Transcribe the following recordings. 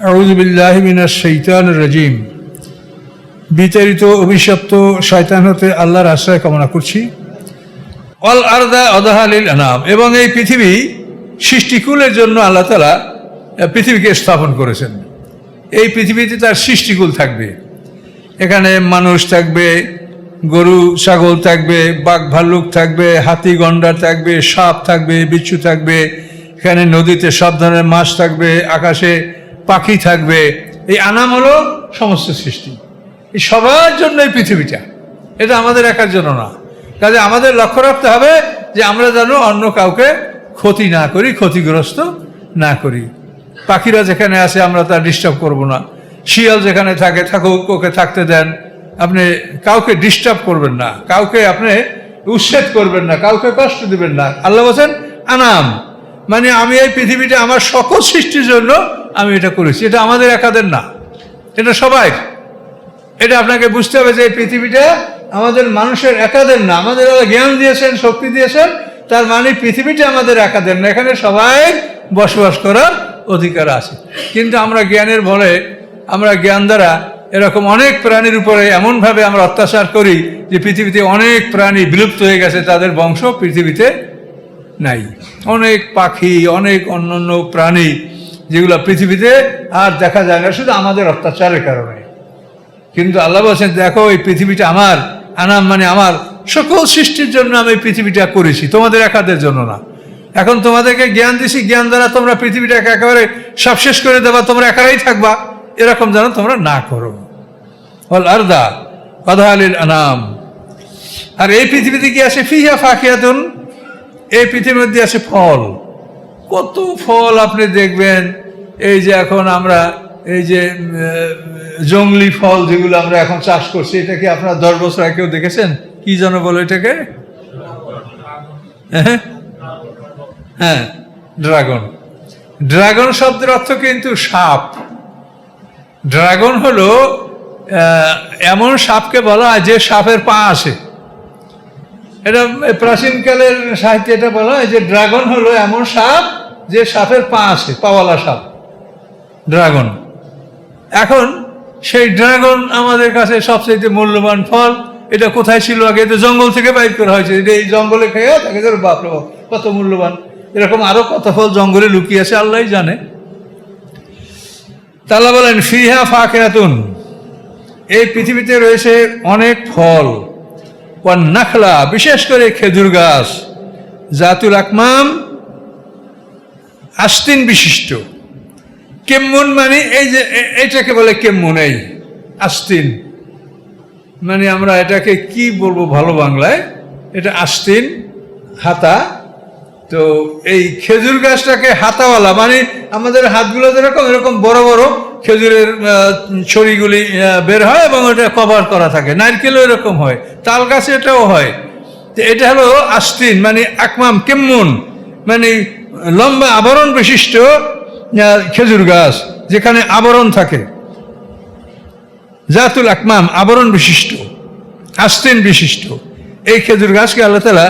আউজবিল্লাহ মিনাশ শৈতান রাজিম। বিতাড়িত, অভিশপ্ত শয়তান হতে আল্লাহর আশ্রয় কামনা করছি। অল আরদা অদাহালিল আনাম। এবং এই পৃথিবী সৃষ্টিকুলের জন্য আল্লাহ তালা পৃথিবীকে স্থাপন করেছেন। এই পৃথিবীতে তার সৃষ্টিকুল থাকবে। এখানে মানুষ থাকবে, গরু, ছাগল থাকবে, বাঘ, ভাল্লুক থাকবে, হাতি, গন্ডার থাকবে, সাপ থাকবে, বিচ্ছু থাকবে। এখানে নদীতে সব ধরনের মাছ থাকবে, আকাশে পাখি থাকবে। এই আনাম হলো সমস্ত সৃষ্টি। এই সবার জন্য এই পৃথিবীটা। এটা আমাদের একার জন্য না। কাজে আমাদের লক্ষ্য রাখতে হবে যে আমরা যেন অন্য কাউকে ক্ষতি না করি, ক্ষতিগ্রস্ত না করি। পাখিরা যেখানে আছে আমরা তা ডিস্টার্ব করব না। শিয়াল যেখানে থাকে, থাকুক, ওকে থাকতে দেন। আপনি কাউকে ডিস্টার্ব করবেন না। কাউকে আপনি উচ্ছেদ করবেন না, কাউকে কষ্ট দিবেন না। আল্লাহ বলছেন, আনাম। মানে আমি এই পৃথিবীটা আমার সকল সৃষ্টির জন্য আমি এটা করেছি। এটা আমাদের একাদের না। এটা সবাই। এটা আপনাকে বুঝতে হবে যে এই পৃথিবীটা আমাদের মানুষের একাদের না। আমাদের জ্ঞান দিয়েছেন, শক্তি দিয়েছেন, তার মানে পৃথিবীটা আমাদের একাদের না। এখানে সবাই বসবাস করার অধিকার আছে। কিন্তু আমরা জ্ঞানের বলে, আমরা জ্ঞান দ্বারা এরকম অনেক প্রাণীর উপরে এমনভাবে আমরা অত্যাচার করি যে পৃথিবীতে অনেক প্রাণী বিলুপ্ত হয়ে গেছে, তাদের বংশ পৃথিবীতে নাই। অনেক পাখি, অনেক অন্যান্য প্রাণী যেগুলো পৃথিবীতে আর দেখা যায় না, শুধু আমাদের অত্যাচারের কারণে। কিন্তু আল্লাহ বলছেন, দেখো, এই পৃথিবীটা আমার, আনাম মানে আমার। সকল সৃষ্টির জন্য আমি এই পৃথিবীটা করেছি, তোমাদের একাদের জন্য না। এখন তোমাদেরকে জ্ঞান দিছি, জ্ঞান দ্বারা তোমরা পৃথিবীটাকে একেবারে সব শেষ করে দেবা, তোমরা একারাই থাকবা। এরকম যেন তোমরা না করো। বল আরদা আলিল আনাম। আর এই পৃথিবীতে কি আছে? ফিহা ফাকিয়াতুন, এই পৃথিবীর মধ্যে আছে ফল। কত ফল আপনি দেখবেন। এই যে এখন আমরা, এই যে জংলি ফল যেগুলো আমরা এখন চাষ করছি, এটা কি আপনার দশ বছর আগে কেউ দেখেছেন? কি যেন বলো এটাকে? হ্যাঁ? হ্যাঁ ড্রাগন। ড্রাগন শব্দের অর্থ কিন্তু সাপ। ড্রাগন হলো এমন সাপকে বলা হয় যে সাপের পা আছে এটা প্রাচীনকালের সাহিত্যে এটা বলা হয় যে ড্রাগন হলো এমন সাপ যে সাপের পা আছে পাওয়ালা সাপ। ড্রাগন। এখন সেই ড্রাগন আমাদের কাছে সবচেয়ে মূল্যবান ফল। এটা কোথায় ছিল আগে? এটা জঙ্গল থেকে বাইর করা হয়েছে। এটা এই জঙ্গলে খেয়ে তাকে ধরো বাপ, কত মূল্যবান। এরকম আরও কত ফল জঙ্গলে লুকিয়ে আছে আল্লাহ জানে। তাল্লা বলেন ফিহা ফাকেরাতুন। এই পৃথিবীতে রয়েছে অনেক ফল। ও নাখলা, বিশেষ করে খেজুর গাছ। জাতুল আকমাম আস্তিন বিশিষ্ট। কেমন মানে এই যে এটাকে বলে কেমন এই আস্তিন। মানে আমরা এটাকে কি বলব ভালো বাংলায়? এটা আস্তিন, হাতা। তো এই খেজুর গাছটাকে হাতাওয়ালা মানে আমাদের হাতগুলো যেরকম, এরকম বড় বড় খেজুরের ছড়িগুলি বের হয় এবং ওটা কভার করা থাকে। নারকেলও এরকম হয়। তাল গাছে এটাও হয়। তো এটা হলো আস্তিন মানে আকমাম কেমন মানে লম্বা আবরণ বিশিষ্ট খেজুর গাছ, যেখানে আবরণ থাকে। জাতুল আকমাম, আবরণ বিশিষ্ট, আস্তিন বিশিষ্ট। এই খেজুর গাছকে আল্লাহ তালা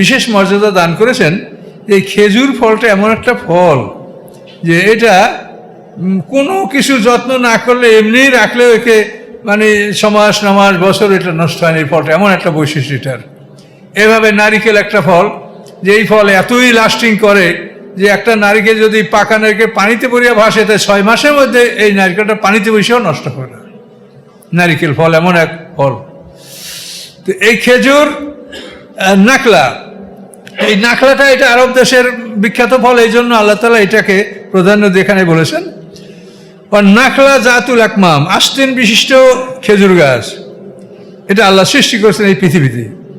বিশেষ মর্যাদা দান করেছেন। এই খেজুর ফলটা এমন একটা ফল যে এটা কোনো কিছু যত্ন না করলে, এমনিই রাখলেও একে মানে ছমাস নমাস, বছর এটা নষ্ট এই ফলটা। এমন একটা বৈশিষ্ট্য এটার। এভাবে নারিকেল একটা ফল, যে এই ফল এতই লাস্টিং করে যে একটা নারিকেল যদি পাকা নারিকেল পানিতে পড়িয়া ভাসে, তাই ছয় মাসের মধ্যে এই নারিকেলটা পানিতে বসেও নষ্ট করে না নারিকেল ফল এমন এক ফল। তো এই খেজুর নাকলা, এই নাকলাটা এটা আরব দেশের বিখ্যাত ফল, এই জন্য আল্লাহ তালা এটাকে প্রাধান্য দিয়ে এখানে বলেছেন। ও নাকলা জাতুল আকমাম আস্তিন বিশিষ্ট খেজুর গাছ। এটা আল্লাহ সৃষ্টি করেছেন এই পৃথিবীতে।